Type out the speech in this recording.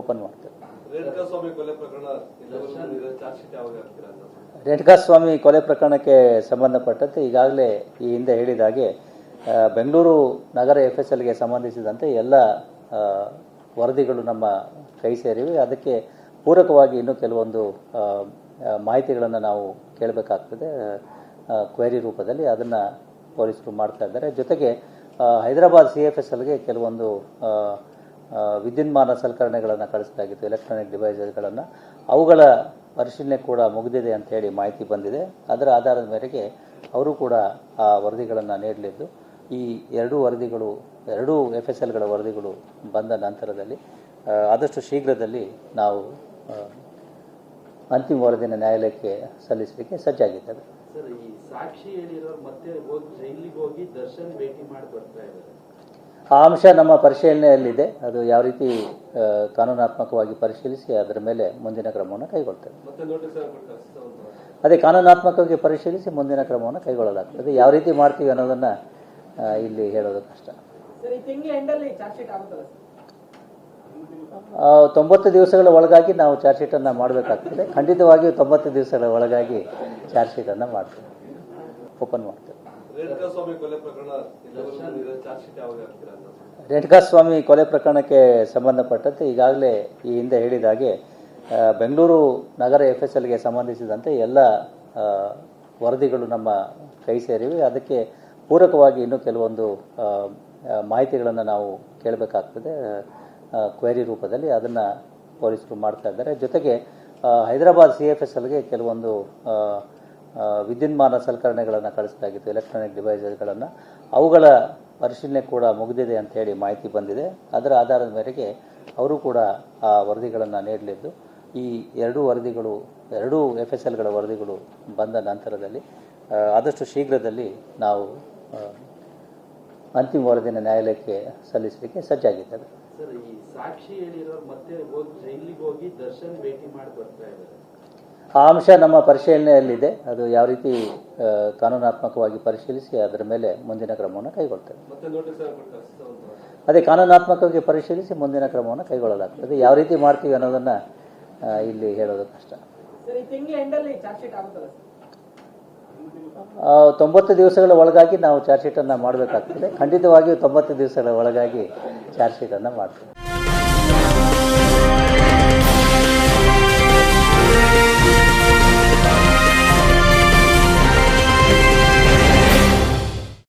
Open ಮಾಡ್ತೇವೆ. ರೇಣುಕಾಸ್ವಾಮಿ ಕೊಲೆ ಪ್ರಕರಣಕ್ಕೆ ಸಂಬಂಧಪಟ್ಟಂತೆ ಈಗಾಗಲೇ ಈ ಹಿಂದೆ ಹೇಳಿದ ಹಾಗೆ ಬೆಂಗಳೂರು ನಗರ ಎಫ್ ಎಸ್ ಎಲ್ಗೆ ಸಂಬಂಧಿಸಿದಂತೆ ಎಲ್ಲ ವರದಿಗಳು ನಮ್ಮ ಕೈ ಸೇರಿವೆ. ಅದಕ್ಕೆ ಪೂರಕವಾಗಿ ಇನ್ನೂ ಕೆಲವೊಂದು ಮಾಹಿತಿಗಳನ್ನು ನಾವು ಕೇಳಬೇಕಾಗ್ತದೆ. ಕ್ವೆರಿ ರೂಪದಲ್ಲಿ ಅದನ್ನು ಪೊಲೀಸರು ಮಾಡ್ತಾ ಇದ್ದಾರೆ. ಜೊತೆಗೆ ಹೈದರಾಬಾದ್ ಸಿ ಎಫ್ ಎಸ್ ಎಲ್ಗೆ ಕೆಲವೊಂದು ವಿದ್ಯುನ್ಮಾನ ಸಲಕರಣೆಗಳನ್ನು ಕಳಿಸಲಾಗಿತ್ತು ಎಲೆಕ್ಟ್ರಾನಿಕ್ ಡಿವೈಸಸ್ಗಳನ್ನು ಅವುಗಳ ಪರಿಶೀಲನೆ ಕೂಡ ಮುಗಿದಿದೆ ಅಂತ ಹೇಳಿ ಮಾಹಿತಿ ಬಂದಿದೆ. ಅದರ ಆಧಾರದ ಮೇರೆಗೆ ಅವರು ಕೂಡ ಆ ವರದಿಗಳನ್ನು ನೀಡಲಿದ್ದು. ಈ ಎರಡೂ ವರದಿಗಳು, ಎರಡೂ ಎಫ್ ಎಸ್ ಎಲ್ಗಳ ವರದಿಗಳು ಬಂದ ನಂತರದಲ್ಲಿ ಆದಷ್ಟು ಶೀಘ್ರದಲ್ಲಿ ನಾವು ಅಂತಿಮ ವರದಿನ ನ್ಯಾಯಾಲಯಕ್ಕೆ ಸಲ್ಲಿಸಲಿಕ್ಕೆ ಸಜ್ಜಾಗಿದ್ದೇವೆ. ಸಾಕ್ಷಿ ಹೇಳಿರೋರು ಮತ್ತೆ ಜೈಲಿಗೆ ಹೋಗಿ ದರ್ಶನ್ ಭೇಟಿ ಮಾಡಿ ಬರ್ತಾ ಇದ್ದಾರೆ. ಆ ಅಂಶ ನಮ್ಮ ಪರಿಶೀಲನೆಯಲ್ಲಿದೆ. ಅದು ಯಾವ ರೀತಿ ಕಾನೂನಾತ್ಮಕವಾಗಿ ಪರಿಶೀಲಿಸಿ ಅದರ ಮೇಲೆ ಮುಂದಿನ ಕ್ರಮವನ್ನು ಕೈಗೊಳ್ತೇವೆ ಅದೇ ಕಾನೂನಾತ್ಮಕವಾಗಿ ಪರಿಶೀಲಿಸಿ ಮುಂದಿನ ಕ್ರಮವನ್ನು ಕೈಗೊಳ್ಳಲಾಗ್ತದೆ. ಯಾವ ರೀತಿ ಮಾಡ್ತೀವಿ ಅನ್ನೋದನ್ನ ಇಲ್ಲಿ ಹೇಳೋದು ಕಷ್ಟ. ತೊಂಬತ್ತು ದಿವಸಗಳ ಒಳಗಾಗಿ ನಾವು ಚಾರ್ಜ್ ಶೀಟನ್ನು ಮಾಡಬೇಕಾಗ್ತದೆ. ಖಂಡಿತವಾಗಿಯೂ ತೊಂಬತ್ತು ದಿವಸಗಳ ಒಳಗಾಗಿ ಚಾರ್ಜ್ ಶೀಟನ್ನು ಮಾಡ್ತೇವೆ. ಓಪನ್ ಮಾಡ್ತೇವೆ. ರೇಣುಕಾ ಸ್ವಾಮಿ ಕೊಲೆ ಪ್ರಕರಣ ರೇಣುಕಾಸ್ವಾಮಿ ಕೊಲೆ ಪ್ರಕರಣಕ್ಕೆ ಸಂಬಂಧಪಟ್ಟಂತೆ ಈಗಾಗಲೇ ಈ ಹಿಂದೆ ಹೇಳಿದ ಹಾಗೆ ಬೆಂಗಳೂರು ನಗರ ಎಫ್ ಎಸ್ ಎಲ್ಗೆ ಸಂಬಂಧಿಸಿದಂತೆ ಎಲ್ಲ ವರದಿಗಳು ನಮ್ಮ ಕೈ ಸೇರಿವೆ. ಅದಕ್ಕೆ ಪೂರಕವಾಗಿ ಇನ್ನೂ ಕೆಲವೊಂದು ಮಾಹಿತಿಗಳನ್ನು ನಾವು ಕೇಳಬೇಕಾಗ್ತದೆ ಕ್ವೆರಿ ರೂಪದಲ್ಲಿ. ಅದನ್ನು ಪೊಲೀಸರು ಮಾಡ್ತಾ ಇದ್ದಾರೆ. ಜೊತೆಗೆ ಹೈದರಾಬಾದ್ ಸಿ ಎಫ್ ಎಸ್ ಎಲ್ಗೆ ಕೆಲವೊಂದು ವಿದ್ಯುನ್ಮಾನ ಸಲಕರಣೆಗಳನ್ನು ಕಳಿಸಲಾಗಿತ್ತು ಎಲೆಕ್ಟ್ರಾನಿಕ್ ಡಿವೈಸಸ್ಗಳನ್ನು ಅವುಗಳ ಪರಿಶೀಲನೆ ಕೂಡ ಮುಗಿದಿದೆ ಅಂತ ಹೇಳಿ ಮಾಹಿತಿ ಬಂದಿದೆ. ಅದರ ಆಧಾರದ ಮೇರೆಗೆ ಅವರು ಕೂಡ ಆ ವರದಿಗಳನ್ನು ನೀಡಲಿದ್ದು. ಈ ಎರಡೂ ವರದಿಗಳು, ಎರಡೂ ಎಫ್ ಎಸ್ ಎಲ್ಗಳ ವರದಿಗಳು ಬಂದ ನಂತರದಲ್ಲಿ ಆದಷ್ಟು ಶೀಘ್ರದಲ್ಲಿ ನಾವು ಅಂತಿಮ ವರದಿನ ನ್ಯಾಯಾಲಯಕ್ಕೆ ಸಲ್ಲಿಸಲಿಕ್ಕೆ ಈ ಸಾಕ್ಷಿ ಹೇಳಿರೋ ಮತ್ತೆ ಹೋಗಿ, ಜೈಲಿಗೆ ಹೋಗಿ ದರ್ಶನ್ ಭೇಟಿ ಮಾಡಿ ಬರ್ತಾ ಇದ್ದಾರೆ. ಆ ಅಂಶ ನಮ್ಮ ಪರಿಶೀಲನೆಯಲ್ಲಿದೆ. ಅದು ಯಾವ ರೀತಿ ಕಾನೂನಾತ್ಮಕವಾಗಿ ಪರಿಶೀಲಿಸಿ ಅದರ ಮೇಲೆ ಮುಂದಿನ ಕ್ರಮವನ್ನು ಕೈಗೊಳ್ತೇವೆ. ಮತ್ತೆ ನೋಟಿಸ್ ಕೊಟ್ಟು ಅದೇ ಕಾನೂನಾತ್ಮಕವಾಗಿ ಪರಿಶೀಲಿಸಿ ಮುಂದಿನ ಕ್ರಮವನ್ನು ಕೈಗೊಳ್ಳಲಾಗ್ತದೆ. ಯಾವ ರೀತಿ ಮಾಡ್ತೀವಿ ಅನ್ನೋದನ್ನ ಇಲ್ಲಿ ಹೇಳೋದು ಕಷ್ಟ. ತೊಂಬತ್ತು ದಿವಸಗಳ ಒಳಗಾಗಿ ನಾವು ಚಾರ್ಜ್ ಶೀಟನ್ನು ಮಾಡಬೇಕಾಗ್ತದೆ. ಖಂಡಿತವಾಗಿಯೂ ತೊಂಬತ್ತು ದಿವಸಗಳ ಒಳಗಾಗಿ ಚಾರ್ಜ್ ಶೀಟನ್ನು ಮಾಡ್ತೇವೆ.